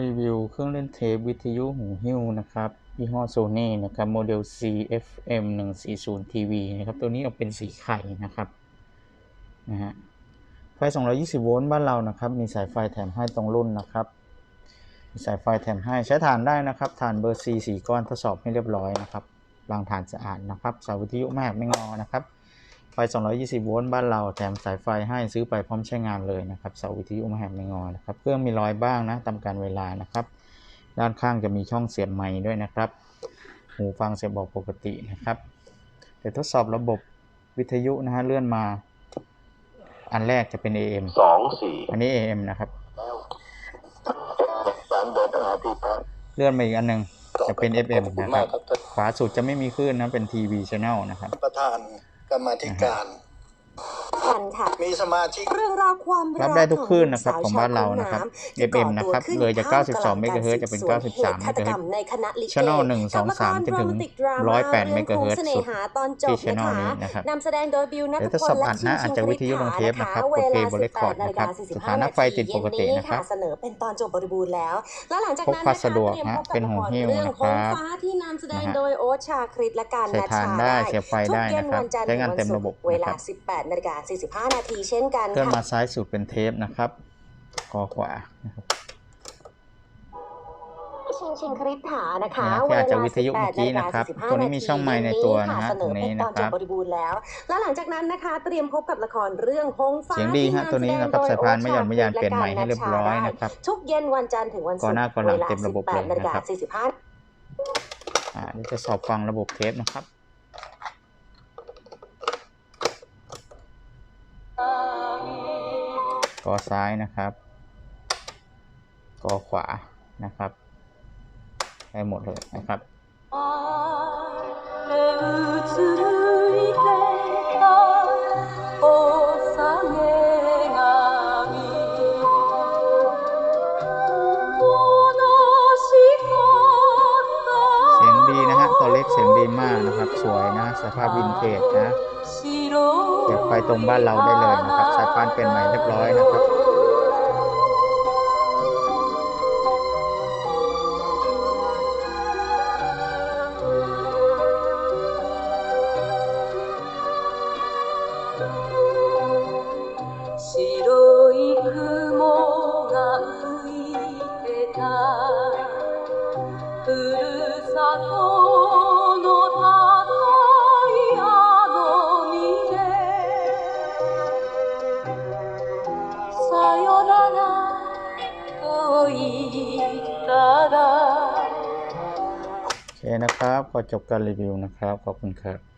รีวิวเครื่องเล่นเทปวิทยุหูหิ้วนะครับยี่ห้อโซนี่นะครับโมเดล CFM 140 TV นะครับ ตัวนี้ออกเป็นสีไข่นะครับนะฮะไฟ 220 โวลต์บ้านเรานะครับ มีสายไฟแถมให้ตรงรุ่นนะครับ มีสายไฟแถมให้ใช้ฐานได้นะครับฐานเบอร์ C สี่ก้อนทดสอบให้เรียบร้อยนะครับรางฐานสะอาดนะครับเสาวิทยุแม่ไม่งอนะครับ ไฟ 220 โวลต์บ้านเราแถมสายไฟให้ซื้อไปพร้อมใช้งานเลยนะครับเสาวิทยุไม่แหกไม่งอนะครับ เครื่องมีรอยบ้างนะตามการเวลานะครับ ด้านข้างจะมีช่องเสียบไมค์ด้วยนะครับ หูฟังเสียบออกปกตินะครับเดี๋ยวทดสอบระบบวิทยุนะฮะเลื่อนมา อันแรกจะเป็น AM สองสี่อันนี้ AM นะครับสามเดินหาที่พักเลื่อนมาอีกอันหนึงจะเป็น FM ขอบคุณนะคมารักบครับท่านขวาสุดจะไม่มีคลื่นนะเป็นทีวีช anel นะครับ ประธาน กรรมธิการ พันค่ะ มีสมาชิกเรื่องราวความรับได้ทุกคลื่นนะครับของบ้านเรานะครับ FM นะครับ เลยจาก 92 เมกะเฮิรตซ์จะเป็น 93 เมกะเฮิรตซ์ในคณะลิเก Channel 1 2 3จนถึง 108 เมกะเฮิรตซ์เสน่หาตอนจบที่ Channel นะคะนี้นะครับนำแสดงโดยบิวนัทเดี๋ยวพทดลสอบและอัดนะอาจจะวิทยุลงเทปนะครับกดเพลย์บนเรคคอร์ดนะครับสถานะไฟติดปกตินะครับเสนอเป็นตอนจบบริบูรณ์แล้ว แล้วหลังจากนั้นพกพาสะดวกนะคะฮะตรียมพบกับเป็นหูหิ้วเรื่องนะครับโงฟ้าที่นำแสดงนะฮะโดยโอ๊ตชาคริตและการใส่นัชทานชาได้เสียบไฟได้ทุกเย็นะครับวัจันทใช้งานถึเต็มวัระบบเวนะคลารับ18นาฬิกา45 นาทีเช่นกันเลื่อนค่ะมาซ้ายสุดเป็นเทปนะครับคอขวานะครับชิงชิงคริษฐานะคะเนี่ยที่อาจจะวิทยุเมื่อกี้นะครับตัวนี้มีช่องไมค์ในตัวนะฮะเสนอตรงนี้เป็นนะตอนคจรับบบริบูรณ์แล้ว แล้วหลังจากนั้นนะคะ เตรียมพบกับละครเรื่องหงฟ้าเสียงดีฮะตัวนี้นะครับสายพานไม่หย่อนไม่ยานเปลี่ยนใหม่ให้เรียบร้อยนะครับทุกเย็นวันจันทร์ถึงวันศุก่กอนร์หน้าก่อนหลังวลาเต็มระบบเลย18นาฬิกานะครับ45อ่านี่จะสอบฟังระบบเทปนะครับ กอซ้ายนะครับ กอขวานะครับได้หมดเลยนะครับ ดีมากนะครับ สวยนะ สภาพวินเทจนะเก็บไปตรงบ้านเราได้เลยนะครับสายพานเป็นใหม่เรียบร้อยนะครับ โอเคนะครับ ก็จบการรีวิวนะครับ ขอบคุณครับ